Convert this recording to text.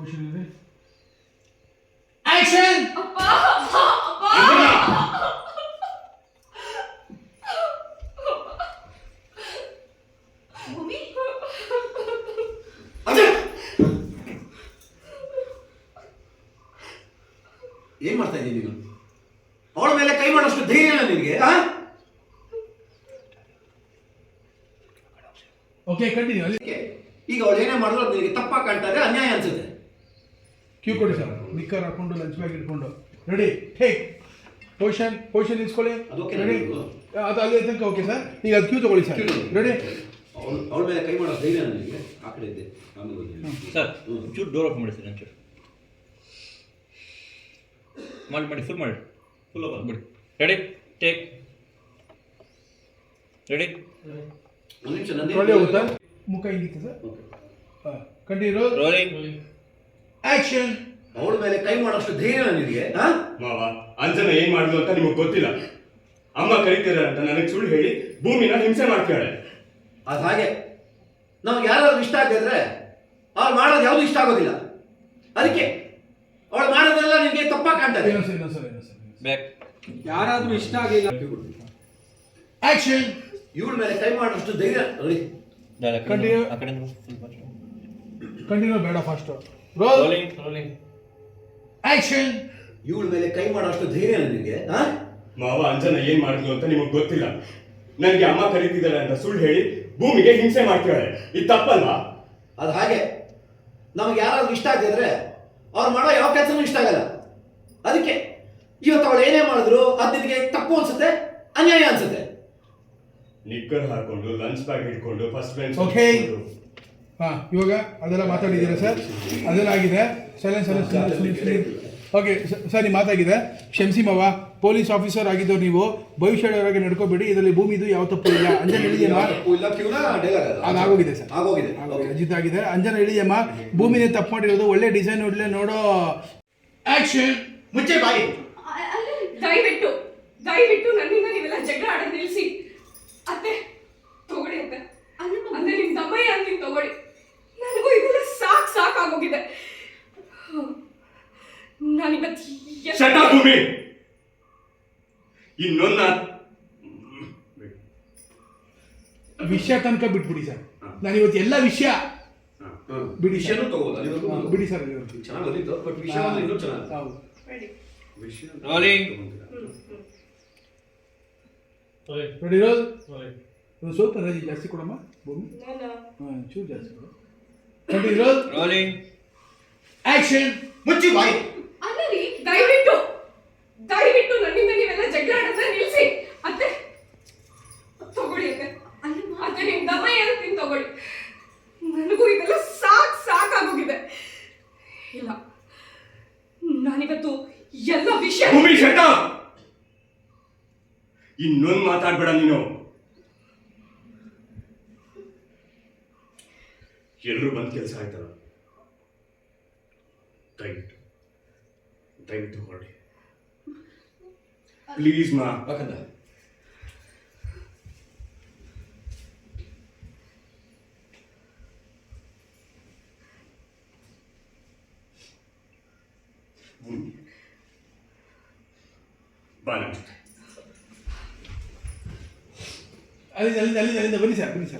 ಇದೆ ಆಕ್ಷನ್ ಏನ್ ಮಾಡ್ತಾ ಇದ್ದೀನಿ ನೀನು? ಅವಳ ಮೇಲೆ ಕೈ ಮಾಡೋಷ್ಟು ಧೈರ್ಯ ಇಲ್ಲ ನಿನಗೆ ಆ? ಓಕೆ ಕಂಟಿನ್ಯೂ ಈಗ ಅವಳು ಏನೇ ಮಾಡಿದ್ರು ನಿನಗೆ ತಪ್ಪಾಗಿ ಕಾಣ್ತಾರೆ ಅನ್ಯಾಯ ಅನ್ಸುತ್ತೆ. ಕ್ಯೂ ಕೊಡಿ ಸರ್. ನಿಕ್ಕರ್ ಹಾಕೊಂಡು ಲಂಚ್ ಬ್ಯಾಗ್ ಇಟ್ಕೊಂಡು. ರೆಡಿ ಟೇಕ್ ಪೊಸಿಷನ್ ಪೊಸಿಷನ್ ಇಸ್ಕೊಳ್ಳಿ. ರೆಡಿ. ಅದು ಅಲ್ಲಿ ತನಕ ಓಕೆ ಸರ್. ಈಗ ಅದು ಕ್ಯೂ ತಗೊಳ್ಳಿ ಸರ್. ರೆಡಿ. ಅವಳು ಅವಳ ಮೇಲೆ ಕೈ ಮಾಡೋ ಧೈರ್ಯ ನನಗೆ. ಆ ಕಡೆ ಇದ್ದೆ ಸರ್. ಚೂರು ಡೋರ್ ಓಪನ್ ಮಾಡಿ ಸರ್ ಒಂಚೂರು ಮಾಡಿ ಮಾಡಿ ಫುಲ್ ಮಾಡಿ. ಫುಲ್ ಓಪನ್ ಮಾಡಿ ರೆಡಿ ಟೇಕ್ ರೆಡಿ ಒಂದು ನಿಮಿಷ ಹೋಗುತ್ತಾ? ಮುಖ ಹಿಂಗಿತ್ತು ಸರ್. ಕಂಟಿನ್ಯೂ ರೋಲಿಂಗ್ ಆಕ್ಷನ್ ಅವಳ ಮೇಲೆ ಕೈ ಮಾಡೋಷ್ಟು ಧೈರ್ಯ ನನಗೆ? ಮಾವ ಅಂಜನ ಏನ್ ಮಾಡುದು ಅಂತ ನಿಮಗೆ ಗೊತ್ತಿಲ್ಲ. ಅಮ್ಮ ಕರಿತೀರ ಅಂತ ನನಗೆ ಸುಳ್ಳು ಹೇಳಿ ಭೂಮಿನ ಹಿಂಸೆ ಮಾಡ್ತಾಳೆ ಅದು ಹಾಗೆ. ನಮ್ಗೆ ಯಾರಾದ್ರೂ ಇಷ್ಟ ಆಗಿದ್ರೆ ಅವ್ರು ಮಾಡೋದು ಯಾವುದು ಇಷ್ಟ ಆಗೋದಿಲ್ಲ. ಅದಕ್ಕೆ ಅವಳು ಮಾಡೋದೆಲ್ಲ ನಿಮಗೆ ತಪ್ಪ ಕಾಣ್ತದೆ ಯಾರಾದ್ರೂ ಇಷ್ಟ ಆಗಿಲ್ಲ. ಆಕ್ಷನ್ ಇವಳ ಮೇಲೆ ಕೈ ಮಾಡೋಷ್ಟು ಧೈರ್ಯ ಕಂಟಿನ್ಯೂ ಬೇಡ fast. Roll rolling rolling action ಇವಳ ಮೇಲೆ ಕೈ ಮಾಡೋಷ್ಟು ಧೈರ್ಯ ನಿಮಗೆ ಆ? ಮಾವ ಅಂಜನ ಏನ್ ಮಾಡಿದ್ಲು ಅಂತ ನಿಮಗೆ ಗೊತ್ತಿಲ್ಲ. ನನಗೆ ಅಮ್ಮ ಕರೀತಿದ್ದಾಳೆ ಅಂತ ಸುಳ್ಳು ಹೇಳಿ ಭೂಮಿಗೆ ಹಿಂಸೆ ಮಾಡ್ತಿದ್ದಾಳೆ ಇದು ತಪ್ಪಲ್ವಾ? ಅದು ಹಾಗೆ. ನಮಗೆ ಯಾರಾದ್ರೂ ಇಷ್ಟ ಆಗಿದ್ರೆ ಅವ್ರು ಮಾಡೋ ಯಾವ ಕೆಲಸನೂ ಇಷ್ಟ ಆಗಲ್ಲ. ಅದಕ್ಕೆ ಇವತ್ತು ಅವಳು ಏನೇ ಮಾಡಿದ್ರು ಅದು ನಿನಗೆ ತಪ್ಪು ಅನ್ಸುತ್ತೆ ಅನ್ಯಾಯ ಅನ್ಸುತ್ತೆ. ನಿಕ್ಕರ್ ಹಾಕೊಂಡು ಲಂಚ್ ಬ್ಯಾಗ್ ಹಿಡ್ಕೊಂಡು ಫಸ್ಟ್ ಬೆಂಚ್ Okay. ಹಾಂ ಇವಾಗ ಅದೆಲ್ಲ ಮಾತಾಡಿದ್ದೀರಾ ಸರ್? ಅದೆಲ್ಲ ಆಗಿದೆ. ಸೈಲೆನ್ಸ್ ಸೈಲೆನ್ಸ್ ಓಕೆ ಸರ್ ನಿಮ್ಮ ಮಾತಾಗಿದೆ. ಕ್ಷಮಿಸಿ ಮಾವ ಪೊಲೀಸ್ ಆಫೀಸರ್ ಆಗಿದ್ದವ್ರು ನೀವು. ಭವಿಷ್ಯದವರೆಗೆ ನಡ್ಕೋಬೇಡಿ. ಇದರಲ್ಲಿ ಭೂಮಿದು ಯಾವ ತಪ್ಪು ಇಲ್ಲ. ಅಂಜನ ಇಳಿಯಮ್ಮ ಅದಾಗೋಗಿದೆ ಸರ್. ಅಜಿತ್ ಆಗಿದೆ. ಅಂಜನ ಇಳಿಯಮ್ಮ ಭೂಮಿನೇ ತಪ್ಪು ಮಾಡಿರೋದು. ಒಳ್ಳೆ ಡಿಸೈನ್ ಒಳ್ಳೆ ನೋಡೋ ಆಕ್ಷನ್ ಮುಚ್ಚೆ ಬಾಯಿ. ದಯವಿಟ್ಟು ದಯವಿಟ್ಟು ನನ್ನಿಂದ ನೀವೆಲ್ಲ ಜಗಳ ಆಡೋದು ನಿಲ್ಲಿಸಿ ಅತ್ತೆ ತಗೊಳ್ಳಿ ಅತ್ತೆ ಅಂದ್ರೆ ನಿಮ್ ತಮ್ಮಯ್ಯ ಅಂತೀನಿ ತಗೊಳ್ಳಿ ನನಗೂ ಇದೆಲ್ಲ ಸಾಕ್ ಸಾಕಾಗೋಗಿದೆ ನಾನಿವತ್ತು ಶಟ ಭೂಮಿ ಇನ್ನೊಂದ ವಿಷಯ ತನಕ ಬಿಟ್ಬಿಡಿ ಸರ್. ನಾನು ಇವತ್ತು ಎಲ್ಲ ವಿಷಯ ಬಿಡಿ ವಿಷಯನೂ ತಗೋದು ಅಲ್ಲಿವರೆಗೂ ಬಿಡಿ ಸರ್ ಇವತ್ತು. ಚೆನ್ನಾಗಿ ಬಂದಿತ್ತು ಬಟ್ ವಿಷಯ ಒಂದು ಇನ್ನೂ ಚೆನ್ನಾಗಿ ಹೌದು. ರೆಡಿ. ವಿಷಯ ರೋಲಿಂಗ್. Ready roll. ಒಂದು ಸ್ವಲ್ಪ ರಜೆ ಜಾಸ್ತಿ ಕೊಡಮ್ಮ ಭೂಮಿ ಹಾಂ ಚೂರು ಜಾಸ್ತಿ ಕೊಡು. Ready roll. ರೋಲಿಂಗ್. ಆಕ್ಷನ್. ಮುಚ್ಚಿ ಬಾಯಿ ಅಲ್ಲ ರೀ ದಯವಿಟ್ಟು ದಯವಿಟ್ಟು ನನ್ನಿಂದ ನೀವೆಲ್ಲ ಜಗಳ ಆಡೋದನ್ನ ನಿಲ್ಸಿ ಅತ್ತೆ ತಗೊಳ್ಳಿ ಅತ್ತೆ ಅತ್ತೆ ನಿಮ್ ದಮ್ಮಯ್ಯ ಅಂತೀನಿ ತಗೊಳ್ಳಿ ನನಗೂ ಇದೆಲ್ಲ ಸಾಕ್ ಸಾಕಾಗೋಗಿದೆ ಇಲ್ಲ ನಾನಿವತ್ತು ಎಲ್ಲ ವಿಷಯ ಭೂಮಿ ಶಟ ಇನ್ನೊಂದು ಮಾತಾಡ್ಬೇಡ ನೀನು. ಎಲ್ಲರೂ ಬಂದ್ ಕೆಲಸ ಆಯ್ತಲ್ಲ? ದಯವಿಟ್ಟು ದಯವಿಟ್ಟು ಹೊರಡಿ. ಪ್ಲೀಸ್ ಮಾ. ಯಾಕಂದ Vale. Alinda, alinda, alinda, alinda,